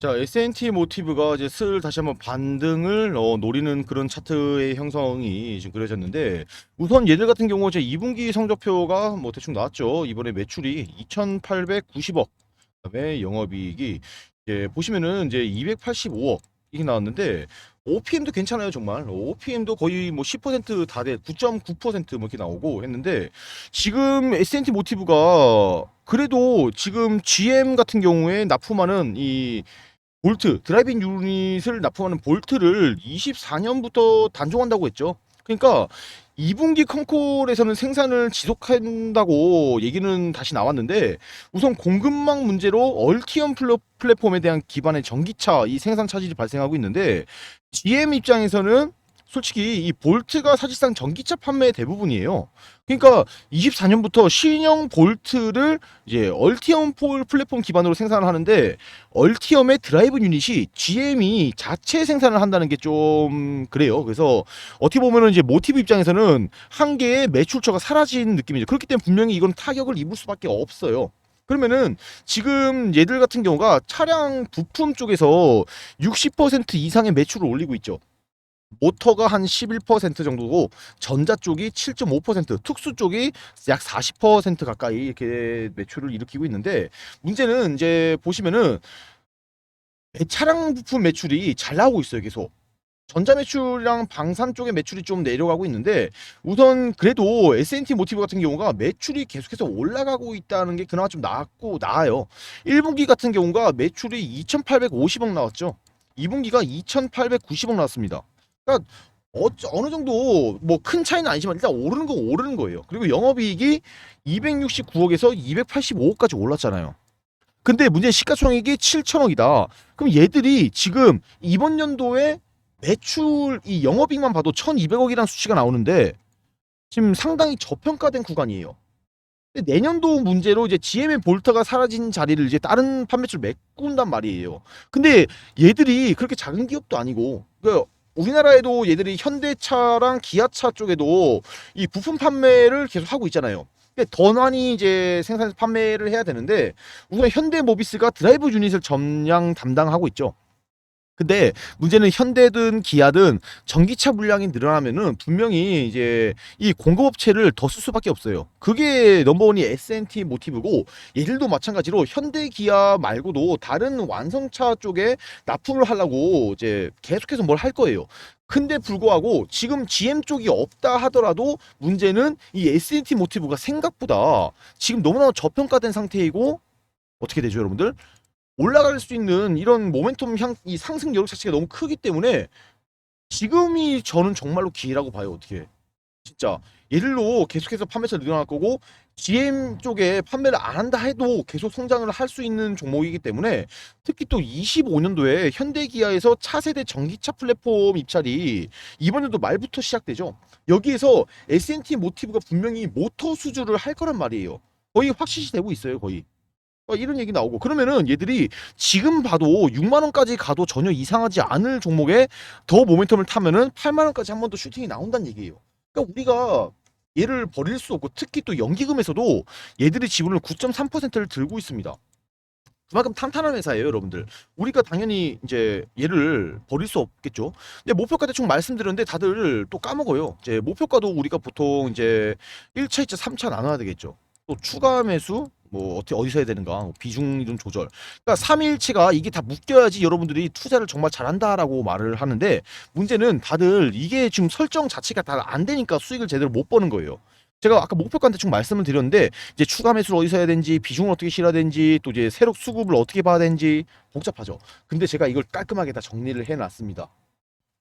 자, S&T 모티브가 이제 슬 다시 한번 반등을 어, 노리는 그런 차트의 형성이 지금 그려졌는데 우선 얘들 같은 경우 제 2분기 성적표가 뭐 대충 나왔죠. 이번에 매출이 2,890억, 그다음에 영업이익이 이제 보시면은 이제 285억 이게 나왔는데 OPM도 괜찮아요, 정말. OPM도 거의 뭐 10%다 돼, 9.9%뭐 이렇게 나오고 했는데 지금 S&T 모티브가 그래도 지금 GM 같은 경우에 납품하는 이 볼트 드라이빙 유닛을 납품하는 볼트를 24년부터 단종한다고 했죠. 그러니까 2분기 컨콜에서는 생산을 지속한다고 얘기는 다시 나왔는데 우선 공급망 문제로 얼티엄 플랫폼에 대한 기반의 전기차 이 생산 차질이 발생하고 있는데 GM 입장에서는 솔직히 이 볼트가 사실상 전기차 판매의 대부분이에요. 그러니까 24년부터 신형 볼트를 이제 얼티엄 폴 플랫폼 기반으로 생산을 하는데 얼티엄의 드라이브 유닛이 GM이 자체 생산을 한다는 게 좀 그래요. 그래서 어떻게 보면은 이제 모티브 입장에서는 한 개의 매출처가 사라진 느낌이죠. 그렇기 때문에 분명히 이건 타격을 입을 수밖에 없어요. 그러면은 지금 얘들 같은 경우가 차량 부품 쪽에서 60% 이상의 매출을 올리고 있죠. 모터가 한 11% 정도고 전자 쪽이 7.5%, 특수 쪽이 약 40% 가까이 이렇게 매출을 일으키고 있는데 문제는 이제 보시면은 매- 차량 부품 매출이 잘 나오고 있어요, 계속. 전자 매출이랑 방산 쪽의 매출이 좀 내려가고 있는데 우선 그래도 S&T 모티브 같은 경우가 매출이 계속해서 올라가고 있다는 게 그나마 좀 낫고 나아요. 1분기 같은 경우가 매출이 2,850억 나왔죠. 2분기가 2,890억 나왔습니다. 그러니까 어, 어느 정도 뭐 큰 차이는 아니지만 일단 오르는 건 오르는 거예요. 그리고 영업이익이 269억에서 285억까지 올랐잖아요. 근데 문제는 시가총액이 7천억이다. 그럼 얘들이 지금 이번 연도에 매출 이 영업이익만 봐도 1,200억이라는 수치가 나오는데 지금 상당히 저평가된 구간이에요. 근데 내년도 문제로 이제 GM의 볼트가 사라진 자리를 이제 다른 판매처를 메꾼단 말이에요. 근데 얘들이 그렇게 작은 기업도 아니고 그 우리나라에도 얘들이 현대차랑 기아차 쪽에도 이 부품 판매를 계속 하고 있잖아요. 더 많이 이제 생산해서 판매를 해야 되는데 우선 현대모비스가 드라이브 유닛을 점량 담당하고 있죠. 근데 문제는 현대든 기아든 전기차 물량이 늘어나면은 분명히 이제 이 공급업체를 더 쓸 수밖에 없어요. 그게 넘버원이 S&T 모티브고 얘들도 마찬가지로 현대 기아 말고도 다른 완성차 쪽에 납품을 하려고 이제 계속해서 뭘 할 거예요. 근데 불구하고 지금 GM 쪽이 없다 하더라도 문제는 이 S&T 모티브가 생각보다 지금 너무나 저평가된 상태이고 어떻게 되죠, 여러분들? 올라갈 수 있는 이런 모멘텀 향, 이 상승 여력 자체가 너무 크기 때문에 지금이 저는 정말로 기회라고 봐요. 어떻게? 진짜 얘들로 계속해서 판매차 늘어날 거고 GM 쪽에 판매를 안 한다 해도 계속 성장을 할 수 있는 종목이기 때문에 특히 또 25년도에 현대기아에서 차세대 전기차 플랫폼 입찰이 이번 연도 말부터 시작되죠. 여기에서 S&T 모티브가 분명히 모터 수주를 할 거란 말이에요. 거의 확실시 되고 있어요. 거의. 어, 이런 얘기 나오고 그러면은 얘들이 지금 봐도 6만 원까지 가도 전혀 이상하지 않을 종목에 더 모멘텀을 타면은 8만 원까지 한 번 더 슈팅이 나온다는 얘기예요. 그러니까 우리가 얘를 버릴 수 없고 특히 또 연기금에서도 얘들이 지분을 9.3%를 들고 있습니다. 그만큼 탄탄한 회사예요, 여러분들. 우리가 당연히 이제 얘를 버릴 수 없겠죠. 근데 목표가 대충 말씀드렸는데 다들 또 까먹어요. 이제 목표가도 우리가 보통 이제 1차, 2차, 3차 나눠야 되겠죠. 또 추가 매수 뭐 어떻게 어디서 해야 되는가 뭐 비중 이런 조절. 그러니까 3일치가 이게 다 묶여야지 여러분들이 투자를 정말 잘한다라고 말을 하는데 문제는 다들 이게 지금 설정 자체가 다 안 되니까 수익을 제대로 못 버는 거예요. 제가 아까 목표가 대충 말씀을 드렸는데 이제 추가 매수를 어디서 해야 되는지 비중을 어떻게 실어야 되는지 또 이제 새로 수급을 어떻게 봐야 되는지 복잡하죠. 근데 제가 이걸 깔끔하게 다 정리를 해놨습니다.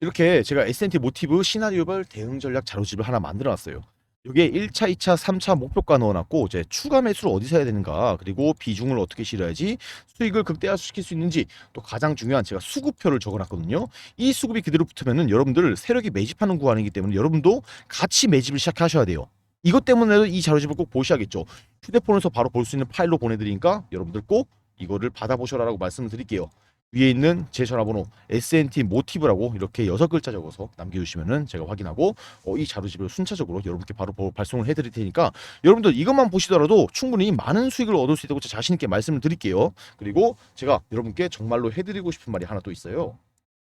이렇게 제가 S&T 모티브 시나리오별 대응 전략 자료집을 하나 만들어 놨어요 여기에 1차, 2차, 3차 목표가 넣어놨고 이제 추가 매수를 어디서 해야 되는가 그리고 비중을 어떻게 실어야지 수익을 극대화시킬 수 있는지 또 가장 중요한 제가 수급표를 적어놨거든요. 이 수급이 그대로 붙으면은 여러분들 세력이 매집하는 구간이기 때문에 여러분도 같이 매집을 시작하셔야 돼요. 이것 때문에 이 자료집을 꼭 보셔야겠죠. 휴대폰에서 바로 볼 수 있는 파일로 보내드리니까 여러분들 꼭 이거를 받아보셔라라고 말씀을 드릴게요. 위에 있는 제 전화번호 SNT 모티브라고 이렇게 여섯 글자 적어서 남겨주시면은 제가 확인하고 어, 이 자료집을 순차적으로 여러분께 바로 버- 발송을 해드릴 테니까 여러분들 이것만 보시더라도 충분히 많은 수익을 얻을 수 있다고 제 자신 있게 말씀을 드릴게요. 그리고 제가 여러분께 정말로 해드리고 싶은 말이 하나 또 있어요.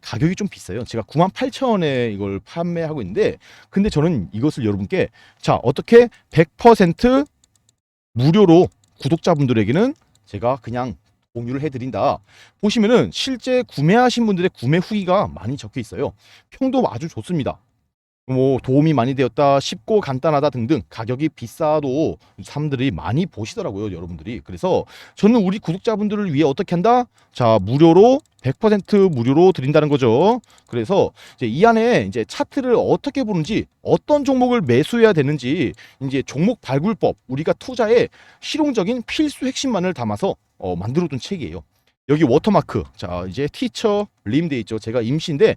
가격이 좀 비싸요. 제가 98,000원에 이걸 판매하고 있는데 근데 저는 이것을 여러분께 자, 어떻게 100% 무료로 구독자분들에게는 제가 그냥 공유를 해드린다. 보시면은 실제 구매하신 분들의 구매 후기가 많이 적혀 있어요. 평도 아주 좋습니다. 뭐 도움이 많이 되었다, 쉽고 간단하다 등등 가격이 비싸도 사람들이 많이 보시더라고요, 여러분들이. 그래서 저는 우리 구독자분들을 위해 어떻게 한다? 자, 무료로 100% 무료로 드린다는 거죠. 그래서 이제 이 안에 이제 차트를 어떻게 보는지, 어떤 종목을 매수해야 되는지, 이제 종목 발굴법, 우리가 투자의 실용적인 필수 핵심만을 담아서 어, 만들어둔 책이에요. 여기 워터마크, 자 이제 티처 림돼 있죠. 제가 임시인데